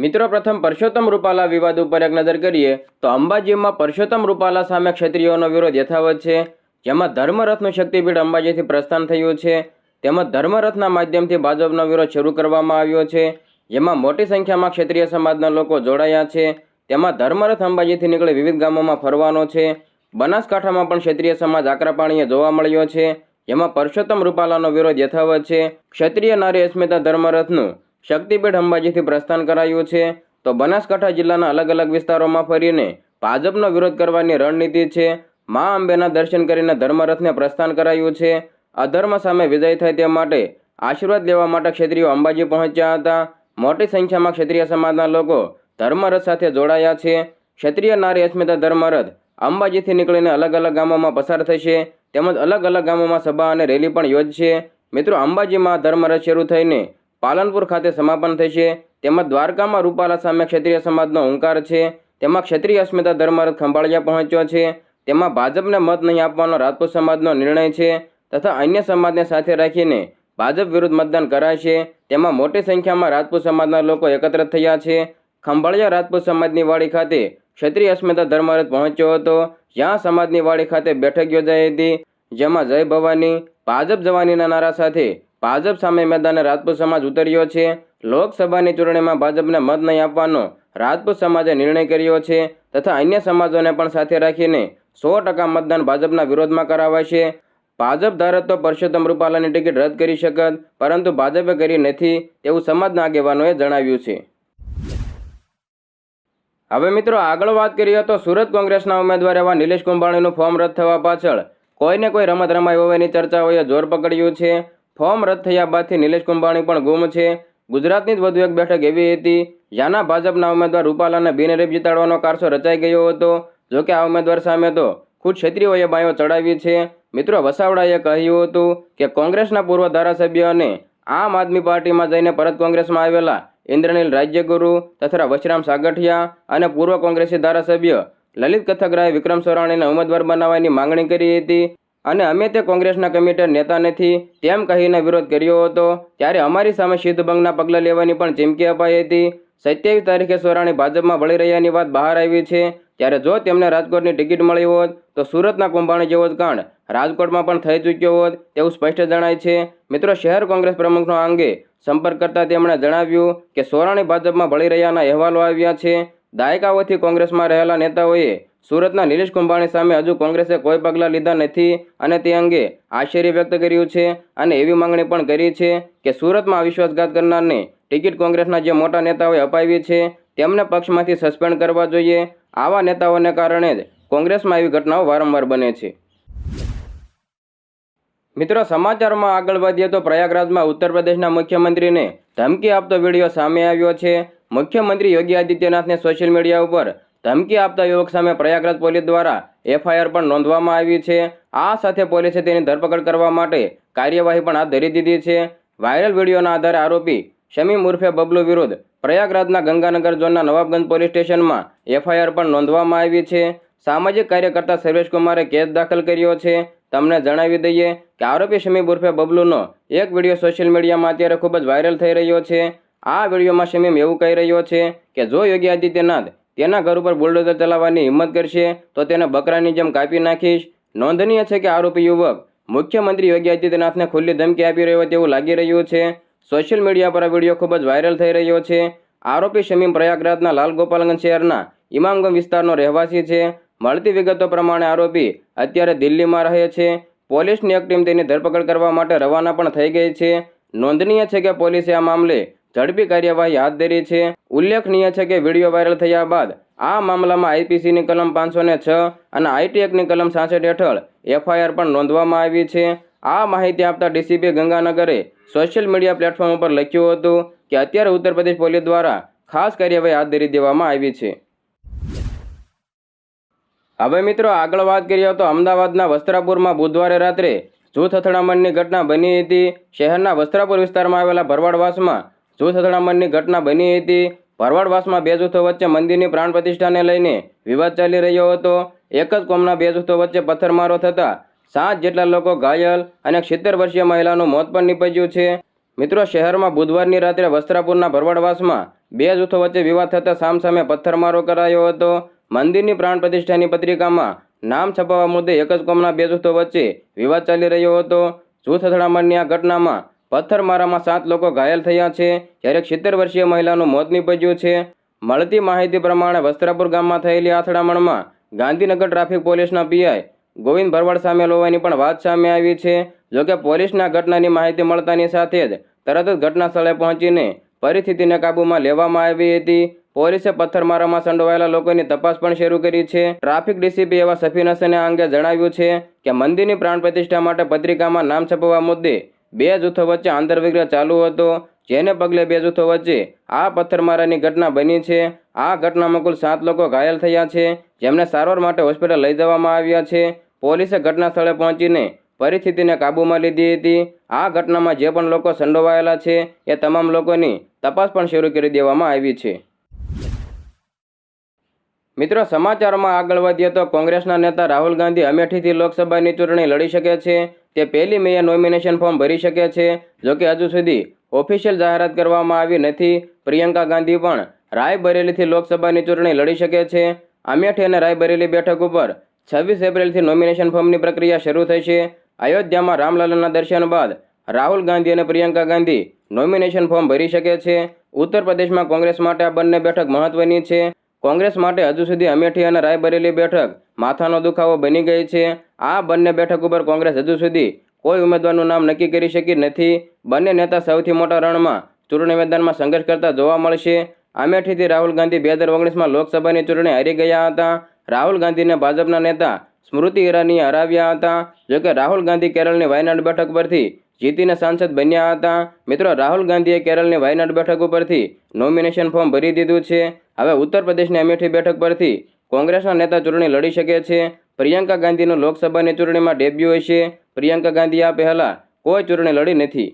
મિત્રો, પ્રથમ પરસોત્તમ રૂપાલા વિવાદ ઉપર એક નજર કરીએ તો અંબાજીમાં પરસોત્તમ રૂપાલા સામે ક્ષત્રિયોનો વિરોધ યથાવત છે. જેમાં ધર્મરથનું શક્તિપીઠ અંબાજીથી પ્રસ્થાન થયું છે. તેમજ ધર્મરથના માધ્યમથી ભાજપનો વિરોધ શરૂ કરવામાં આવ્યો છે. જેમાં મોટી સંખ્યામાં ક્ષત્રિય સમાજના લોકો જોડાયા છે. તેમાં ધર્મરથ અંબાજીથી નીકળી વિવિધ ગામોમાં ફરવાનો છે. બનાસકાંઠામાં પણ ક્ષત્રિય સમાજ આકરા પાણીએ જોવા મળ્યો છે. જેમાં પરસોત્તમ રૂપાલાનો વિરોધ યથાવત છે. ક્ષત્રિય નારી અસ્મિતા ધર્મરથનું શક્તિપીઠ અંબાજીથી પ્રસ્થાન કરાયું છે. તો બનાસકાંઠા જિલ્લાના અલગ અલગ વિસ્તારોમાં ફરીને ભાજપનો વિરોધ કરવાની રણનીતિ છે. મા અંબેના દર્શન કરીને ધર્મરથને પ્રસ્થાન કરાયું છે. અધર્મ સામે વિજય થાય તે માટે આશીર્વાદ લેવા માટે ક્ષેત્રીયો અંબાજી પહોંચ્યા હતા. મોટી સંખ્યામાં ક્ષત્રિય સમાજના લોકો ધર્મરથ સાથે જોડાયા છે. ક્ષત્રિય નારી અસ્મિતા ધર્મરથ અંબાજીથી નીકળીને અલગ અલગ ગામોમાં પસાર થશે. તેમજ અલગ અલગ ગામોમાં સભા અને રેલી પણ યોજશે. મિત્રો, અંબાજીમાં ધર્મરથ શરૂ થઈને પાલનપુર ખાતે સમાપન થશે તેમજ દ્વારકામાં રૂપાલા સામે ક્ષત્રિય સમાજનો હુંકાર છે. તેમાં ક્ષત્રિય અસ્મિતા ધર્મરથ ખંભાળિયા પહોંચ્યો છે. તેમાં ભાજપને મત નહીં આપવાનો રાજપૂત સમાજનો નિર્ણય છે તથા અન્ય સમાજને સાથે રાખીને ભાજપ વિરુદ્ધ મતદાન કરાશે. તેમાં મોટી સંખ્યામાં રાજપૂત સમાજના લોકો એકત્ર થયા છે. ખંભાળિયા રાજપૂત સમાજની વાડી ખાતે ક્ષત્રિય અસ્મિતા ધર્મરથ પહોંચ્યો હતો. જ્યાં સમાજની વાડી ખાતે બેઠક યોજાઈ હતી. જેમાં જય ભવાની, ભાજપ જવાનીના નારા સાથે ભાજપ સામે મેદાને રાજપૂત સમાજ ઉતર્યો છે. લોકસભાની ચૂંટણીમાં ભાજપને મત નહીં આપવાનો રાજપૂત સમાજે નિર્ણય કર્યો છે તથા અન્ય સમાજોને પણ સાથે રાખીને સો ટકા મતદાન ભાજપના વિરોધમાં કરાવાશે ભાજપ ધારત તો પરસોત્તમ રૂપાલાની ટિકિટ રદ કરી શકત, પરંતુ ભાજપે કરી નથી તેવું સમાજના આગેવાનોએ જણાવ્યું છે. હવે મિત્રો, આગળ વાત કરીએ તો સુરત કોંગ્રેસના ઉમેદવાર એવા નિલેશ કુંભાણીનું ફોર્મ રદ થવા પાછળ કોઈને કોઈ રમત રમાઈ હોવાની ચર્ચાઓએ જોર પકડ્યું છે. ફોર્મ રદ થયા બાદથી નિલેશ કુંભાણી પણ ગુમ છે. ગુજરાતની જ વધુ એક બેઠક એવી હતી, જ્યાંના ભાજપના ઉમેદવાર રૂપાલાને બિનહરીફ જીતાડવાનો કારસો રચાઈ ગયો હતો. જોકે આ ઉમેદવાર સામે તો ખુદ ક્ષેત્રીઓએ બાયો ચડાવી છે. મિત્રો, વસાવડાએ કહ્યું હતું કે કોંગ્રેસના પૂર્વ ધારાસભ્ય અને આમ આદમી પાર્ટીમાં જઈને પરત કોંગ્રેસમાં આવેલા ઇન્દ્રનીલ રાજ્યગુરુ તથા વશરામ સાગઠિયા અને પૂર્વ કોંગ્રેસી ધારાસભ્ય લલિત કથકરાએ વિક્રમ સોરાણીને ઉમેદવાર બનાવવાની માંગણી કરી હતી. અને અમે તે કોંગ્રેસના કમિટેડ નેતા નથી. તેમ કહીને વિરોધ કર્યો હતો. ત્યારે અમારી સામે સિદ્ધભંગના પગલાં લેવાની પણ ચીમકી અપાઈ હતી. સત્યાવીસ તારીખે સોરાણી ભાજપમાં વળી રહ્યાની વાત બહાર આવી છે. ત્યારે જો તેમને રાજકોટની ટિકિટ મળી હોત, તો સુરતના કુંભાણી જેવો જ કાંડ રાજકોટમાં પણ થઈ ચૂક્યો હોત તેવું સ્પષ્ટ જણાય છે. મિત્રો, શહેર કોંગ્રેસ પ્રમુખનો અંગે સંપર્ક કરતા તેમણે જણાવ્યું કે સોરાણી ભાજપમાં ભળી રહ્યાના અહેવાલો આવ્યા છે. દાયકાઓથી કોંગ્રેસમાં રહેલા નેતાઓએ સુરતના નિલેશ કુંભાણી સામે હજુ કોંગ્રેસે કોઈ પગલાં લીધા નથી અને તે અંગે આશ્ચર્ય વ્યક્ત કર્યું છે અને એવી માંગણી પણ કરી છે કે સુરતમાં વિશ્વાસઘાત કરનારને ટિકિટ કોંગ્રેસના જે મોટા નેતાઓએ અપાવી છે, તેમને પક્ષમાંથી સસ્પેન્ડ કરવા જોઈએ. આવા નેતાઓને કારણે જ કોંગ્રેસમાં એવી ઘટનાઓ વારંવાર બને છે. મિત્રો, સમાચારમાં આગળ વધીએ તો પ્રયાગરાજમાં ઉત્તર પ્રદેશના મુખ્યમંત્રીને ધમકી આપતો વીડિયો સામે આવ્યો છે. મુખ્યમંત્રી યોગી આદિત્યનાથને સોશિયલ મીડિયા ઉપર ધમકી આપતા યુવક સામે પ્રયાગરાજ પોલીસ દ્વારા એફઆઈઆર પણ નોંધવામાં આવી છે. આ સાથે પોલીસે તેની ધરપકડ કરવા માટે કાર્યવાહી પણ હાથ ધરી દીધી છે. વાયરલ વિડીયોના આધારે આરોપી શમીમ ઉર્ફે બબલુ વિરુદ્ધ પ્રયાગરાજના ગંગાનગર ઝોનના નવાબગંજ પોલીસ સ્ટેશનમાં એફઆઈઆર પણ નોંધવામાં આવી છે. સામાજિક કાર્યકર્તા સર્વેશકુમારે કેસ દાખલ કર્યો છે. તમને જણાવી દઈએ કે આરોપી શમીમ ઉર્ફે બબલુનો એક વીડિયો સોશિયલ મીડિયામાં અત્યારે ખૂબ જ વાયરલ થઈ રહ્યો છે. આ વિડીયોમાં શમીમ એવું કહી રહ્યો છે કે જો યોગી આદિત્યનાથ તેના ઘર ઉપર બુલડોઝર ચલાવવાની હિંમત કરશે, તો તેને બકરાની જેમ કાપી નાખીશ. નોંધનીય છે કે આરોપી યુવક મુખ્યમંત્રી યોગી આદિત્યનાથને ખુલ્લી ધમકી આપી રહ્યો તેવું લાગી રહ્યું છે. સોશિયલ મીડિયા પર આ વીડિયો ખૂબ જ વાયરલ થઈ રહ્યો છે. આરોપી શમીમ પ્રયાગરાજના લાલગોપાલગંજ શહેરના ઇમામગંજ વિસ્તારનો રહેવાસી છે. મળતી વિગતો પ્રમાણે આરોપી અત્યારે દિલ્હીમાં રહે છે. પોલીસની એક ટીમ તેની ધરપકડ કરવા માટે રવાના પણ થઈ ગઈ છે. નોંધનીય છે કે પોલીસે આ મામલે ઝડપી કાર્યવાહી હાથ ધરી છે. ઉલ્લેખનીય છે કે વીડિયો વાયરલ થયા બાદ આ મામલામાં આઈપીસીની કલમ પાંચસો ને છ અને આઈટી એક્ટની કલમ સાસઠ હેઠળ એફઆઈઆર પણ નોંધવામાં આવી છે. આ માહિતી આપતા ડીસીપી ગંગાનગરે સોશિયલ મીડિયા પ્લેટફોર્મ ઉપર લખ્યું હતું કે અત્યારે ઉત્તર પ્રદેશ પોલીસ દ્વારા ખાસ કાર્યવાહી હાથ ધરી દેવામાં આવી છે. હવે મિત્રો આગળ વાત કરીએ તો અમદાવાદના વસ્ત્રાપુરમાં બુધવારે રાત્રે જૂથ અથડામણની ઘટના બની હતી. શહેરના વસ્ત્રાપુર વિસ્તારમાં આવેલા ભરવાડવાસમાં જૂથ અથડામણની ઘટના બની હતી. ભરવાડવાસમાં બે જૂથો વચ્ચે મંદિરની પ્રાણ પ્રતિષ્ઠાને લઈને વિવાદ ચાલી રહ્યો હતો. એક જ કોમના બે જૂથો વચ્ચે પથ્થરમારો થતાં સાત જેટલા લોકો ઘાયલ અને સિત્તેર વર્ષીય મહિલાનું મોત પણ નીપજ્યું છે. મિત્રો, શહેરમાં બુધવારની રાત્રે વસ્ત્રાપુરના ભરવાડવાસમાં બે જૂથો વચ્ચે વિવાદ થતાં સામસામે પથ્થરમારો કરાયો હતો. મંદિરની પ્રાણ પ્રતિષ્ઠાની પત્રિકામાં નામ છપાવવા મુદ્દે એક જ કોમના બે જૂથો વચ્ચે વિવાદ ચાલી રહ્યો હતો. જૂથ અથડામણની આ ઘટનામાં પથ્થરમારામાં સાત લોકો ઘાયલ થયા છે. જ્યારે સિત્તેર વર્ષીય મહિલાનું મોત નીપજ્યું છે. મળતી માહિતી પ્રમાણે વસ્ત્રાપુર ગામમાં થયેલી અથડામણમાં ગાંધીનગર ટ્રાફિક પોલીસના પીઆઈ ગોવિંદ ભરવાડ સામેલ હોવાની પણ વાત સામે આવી છે. જોકે પોલીસના ઘટનાની માહિતી મળતાની સાથે જ તરત જ ઘટના સ્થળે પહોંચીને પરિસ્થિતિને કાબૂમાં લેવામાં આવી હતી. પોલીસે પથ્થરમારામાં સંડોવાયેલા લોકોની તપાસ પણ શરૂ કરી છે. ટ્રાફિક ડીસીપી એવા સફીન હસને આ અંગે જણાવ્યું છે કે મંદિરની પ્રાણ પ્રતિષ્ઠા માટે પત્રિકામાં નામ છપાવવા મુદ્દે બે જૂથો વચ્ચે આંતરવિગ્રહ ચાલુ હતો, જેને પગલે બે જૂથો વચ્ચે આ પથ્થરમારાની ઘટના બની છે. આ ઘટનામાં કુલ સાત લોકો ઘાયલ થયા છે, જેમને સારવાર માટે હોસ્પિટલ લઈ જવામાં આવ્યા છે. પોલીસે ઘટના સ્થળે પહોંચીને પરિસ્થિતિને કાબૂમાં લીધી હતી. આ ઘટનામાં જે પણ લોકો સંડોવાયેલા છે, એ તમામ લોકોની તપાસ પણ શરૂ કરી દેવામાં આવી છે. મિત્રો, સમાચારમાં આગળ વધીએ તો કોંગ્રેસના નેતા રાહુલ ગાંધી અમેઠીથી લોકસભાની ચૂંટણી લડી શકે છે. તે પહેલી મેએ નોમિનેશન ફોર્મ ભરી શકે છે. જોકે હજુ સુધી ઓફિશિયલ જાહેરાત કરવામાં આવી નથી. પ્રિયંકા ગાંધી પણ રાયબરેલીથી લોકસભાની ચૂંટણી લડી શકે છે. અમેઠી અને રાયબરેલી બેઠક ઉપર છવ્વીસ એપ્રિલથી નોમિનેશન ફોર્મની પ્રક્રિયા શરૂ થશે અયોધ્યામાં રામલાલાના દર્શન બાદ રાહુલ ગાંધી અને પ્રિયંકા ગાંધી નોમિનેશન ફોર્મ ભરી શકે છે. ઉત્તર પ્રદેશમાં કોંગ્રેસ માટે આ બંને બેઠક મહત્વની છે. કોંગ્રેસ માટે હજુ સુધી અમેઠી અને રાયબરેલી બેઠક માથાનો દુખાવો બની ગઈ છે. આ બંને બેઠક ઉપર કોંગ્રેસ હજુ સુધી કોઈ ઉમેદવારનું નામ નક્કી કરી શકી નથી. બંને નેતા સૌથી મોટા રણમાં ચૂંટણી મેદાનમાં સંઘર્ષ કરતા જોવા મળશે. અમેઠીથી રાહુલ ગાંધી બે હજાર ઓગણીસમાં લોકસભાની ચૂંટણી હારી ગયા હતા. રાહુલ ગાંધીને ભાજપના નેતા સ્મૃતિ ઈરાનીએ હરાવ્યા હતા. જોકે રાહુલ ગાંધી કેરળની વાયનાડ બેઠક પરથી જીતીને સાંસદ બન્યા હતા. મિત્રો, રાહુલ ગાંધીએ કેરળની વાયનાડ બેઠક ઉપરથી નોમિનેશન ફોર્મ ભરી દીધું છે. હવે ઉત્તર પ્રદેશની અમેઠી બેઠક પરથી કોંગ્રેસના નેતા ચૂંટણી લડી શકે છે. પ્રિયંકા ગાંધીનું લોકસભાની ચૂંટણીમાં ડેબ્યુ હશે. પ્રિયંકા ગાંધી આ પહેલાં કોઈ ચૂંટણી લડી નથી.